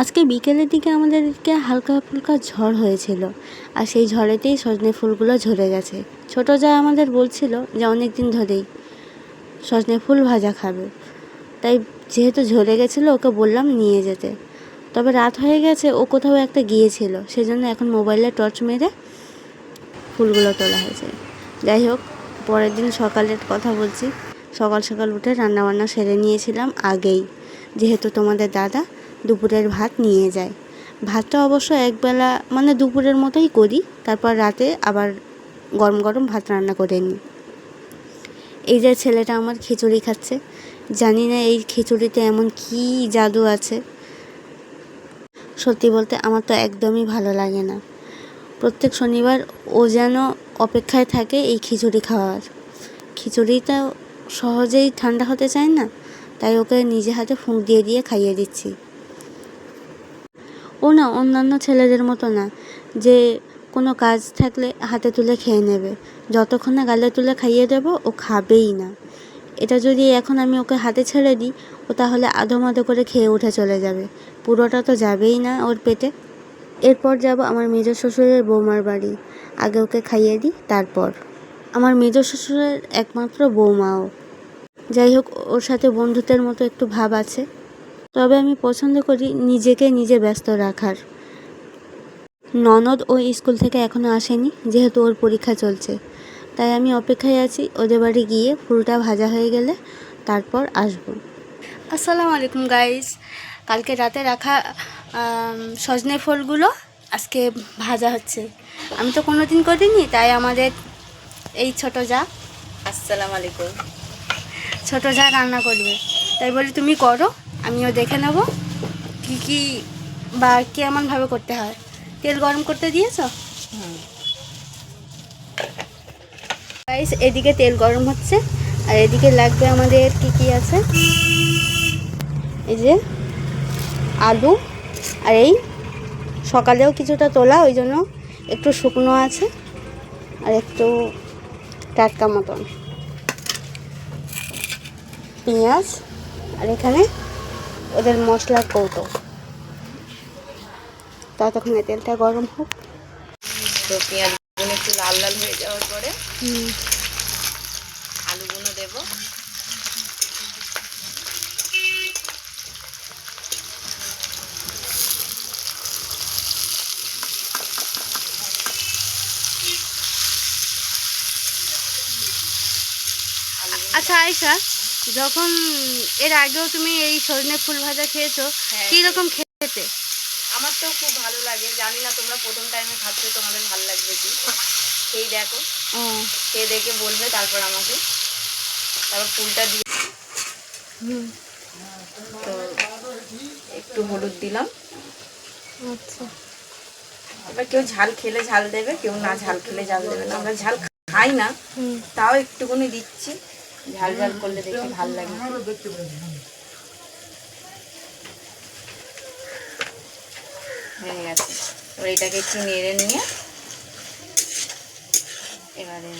আজকে বিকেলের দিকে আমাদেরকে হালকা ফুলকা ঝড় হয়েছিল, আর সেই ঝড়েতেই সজনে ফুলগুলো ঝরে গেছে। ছোটো যা আমাদের বলছিল যে অনেক দিন ধরেই সজনে ফুল ভাজা খাবে। তাই যেহেতু ঝরে গেছিল, ওকে বললাম নিয়ে যেতে। তবে রাত হয়ে গেছে, ও কোথাও একটা গিয়েছিল, সেজন্য এখন মোবাইলে টর্চ মেরে ফুলগুলো তোলা হয়েছে। যাই হোক, পরের দিন সকালের কথা বলছি। সকাল সকাল উঠে রান্নাবান্না সেরে নিয়েছিলাম আগেই। যেহেতু তোমাদের দাদা দুপুরের ভাত নিয়ে যায়। ভাতটা অবশ্য একবেলা মানে দুপুরের মতোই করি, তারপর রাতে আবার গরম গরম ভাত রান্না করে নিই। এই যে ছেলেটা আমার খিচুড়ি খাচ্ছে, জানি না এই খিচুড়িতে এমন কী জাদু আছে। সত্যি বলতে আমার তো একদমই ভালো লাগে না। প্রত্যেক শনিবার ও যেন অপেক্ষায় থাকে এই খিচুড়ি খাওয়ার। খিচুড়িটা সহজেই ঠান্ডা হতে চায় না, তাই ওকে নিজে হাতে ফুঁক দিয়ে দিয়ে খাইয়ে দিচ্ছি। ও না, অন্যান্য ছেলেদের মতো না, যে কোনো কাজ থাকলে হাতে তুলে খেয়ে নেবে। যতক্ষণ না গালে তুলে খাইয়ে দেবো, ও খাবেই না। এটা যদি এখন আমি ওকে হাতে ছেড়ে দিই, ও তাহলে আধো মাধো করে খেয়ে উঠে চলে যাবে। পুরোটা তো যাবেই না ওর পেটে। এরপর যাব আমার মেজ শ্বশুরের বৌমার বাড়ি। আগে ওকে খাইয়ে দিই, তারপর। আমার মেজ শ্বশুরের একমাত্র বৌমাও। যাই হোক, ওর সাথে বন্ধুত্বের মতো একটু ভাব আছে। তবে আমি পছন্দ করি নিজেকে নিজে ব্যস্ত রাখার। ননদ ওই স্কুল থেকে এখনও আসেনি যেহেতু ওর পরীক্ষা চলছে। তাই আমি অপেক্ষায় আছি ওদের বাড়ি গিয়ে ফুলটা ভাজা হয়ে গেলে তারপর আসব। আসসালামু আলাইকুম গাইস। কালকে রাতে রাখা সজনে ফুলগুলো আজকে ভাজা হচ্ছে। আমি তো কোনো দিন করিনি তাই আমাদের এই ছোট যা। আসসালামু আলাইকুম। ছোট যা রান্না করবে। তাই বলি তুমি করো। আমিও দেখে নেব কি কি বা কেমনভাবে করতে হয়। তেল গরম করতে দিয়েছ? গাইস এদিকে তেল গরম হচ্ছে আর এদিকে লাগবে আমাদের কি কি আছে? এই যে আলু আর এই সকালেও কিছুটা তোলা ওই জন্য একটু শুকনো আছে আর একটু টাটকা মতন। পেঁয়াজ আর এখানে ওদের মশলার কৌটো। ততক্ষণে তেলটা গরম হোক। তো পেঁয়াজগুলো একটু লাল লাল হয়ে যাওয়ার পরে আলুগুলো দেব। আচ্ছা আয়সা যখন এর আগেও তুমি এই সজনে ফুল ভাজা খেয়েছো হ্যাঁ, কী রকম খেতে? আমার তো খুব ভালো লাগে জানি না তোমরা প্রথম টাইমে খাচ্ছ তোমাদের ভালো লাগবে কি? সেই দেখো। সে দেখে বলবে তারপর আমাকে। তারপর ফুলটা দিয়ে তো একটু হলুদ দিলাম। আচ্ছা। এবার কেউ ঝাল খেলে ঝাল দেবে কেউ না ঝাল খেলে ঝাল দেবে না। আমরা ঝাল খাই না তাও একটুখানি দিচ্ছি। ঝাল ঝাল করলে দেখে ভালো লাগে। হয়ে গেছে। এবার এটাকে একটু নেড়ে নিয়ে এবারে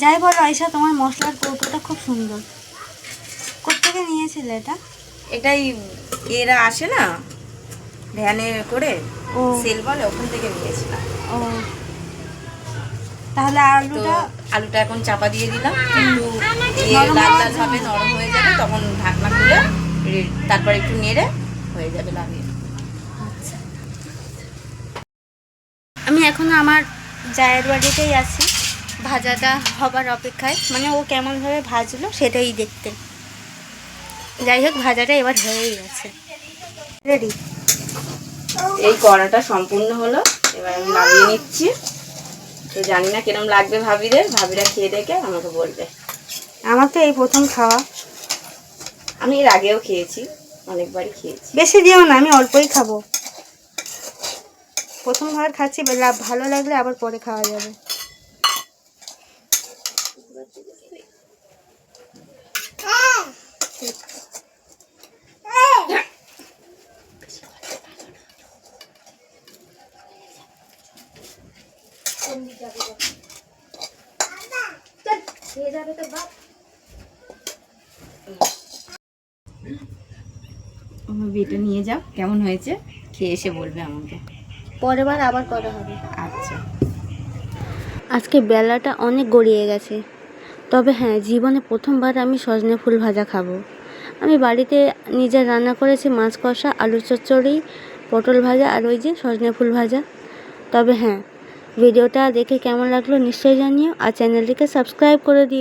যাই বলো আয়সা তোমার মশলার কৌটোটা খুব সুন্দর। কোথেকে নিয়েছিলে এটা? এটাই এরা আসে না ভ্যানে করে সেল বলে ওখান থেকে নিয়েছিলাম। ও। তাহলে আলুটা? আলুটা এখন চাপা দিয়ে দিলাম। একটু নরম লাল লাল হবে নরম হয়ে যাবে তখন ঢাকনা খুলে তারপর একটু নেড়ে হয়ে যাবে লাগিয়ে। আচ্ছা। আমি এখন আমার জায়ের বাড়িতেই আছি। ভাজাটা হবার অপেক্ষায়। মানে ও কেমনভাবে ভাজলো সেটাই দেখতে। যাই হোক ভাজাটা এবার হয়েই গেছে। রেডি এই কড়াটা সম্পূর্ণ হলো এবার আমি নামিয়ে নিচ্ছি। তো জানি না কিরম লাগবে ভাবিদের। ভাবিরা খেয়ে দেখে আমাকে বলবে। আমার তো এই প্রথম খাওয়া। আমি এর আগেও খেয়েছি অনেকবারই খেয়েছি। বেশি দিও না আমি অল্পই খাব। প্রথমবার খাচ্ছি ভালো লাগলে আবার পরে খাওয়া যাবে। আমার বিয়েটা নিয়ে যাও কেমন হয়েছে? খেয়ে এসে বলবে আমাকে। পরের বার আবার করা হবে। আচ্ছা। আজকে বেলাটা অনেক গড়িয়ে গেছে। তবে হ্যাঁ জীবনে প্রথমবার আমি সজনে ফুল ভাজা খাব। আমি বাড়িতে নিজের রান্না করেছি মাছ কষা আলু চচ্চড়ি পটল ভাজা আর ওই যে সজনে ফুল ভাজা। তবে হ্যাঁ ভিডিওটা দেখে কেমন লাগল নিশ্চয়ই জানিও আর চ্যানেলটিকে সাবস্ক্রাইব করে দিও।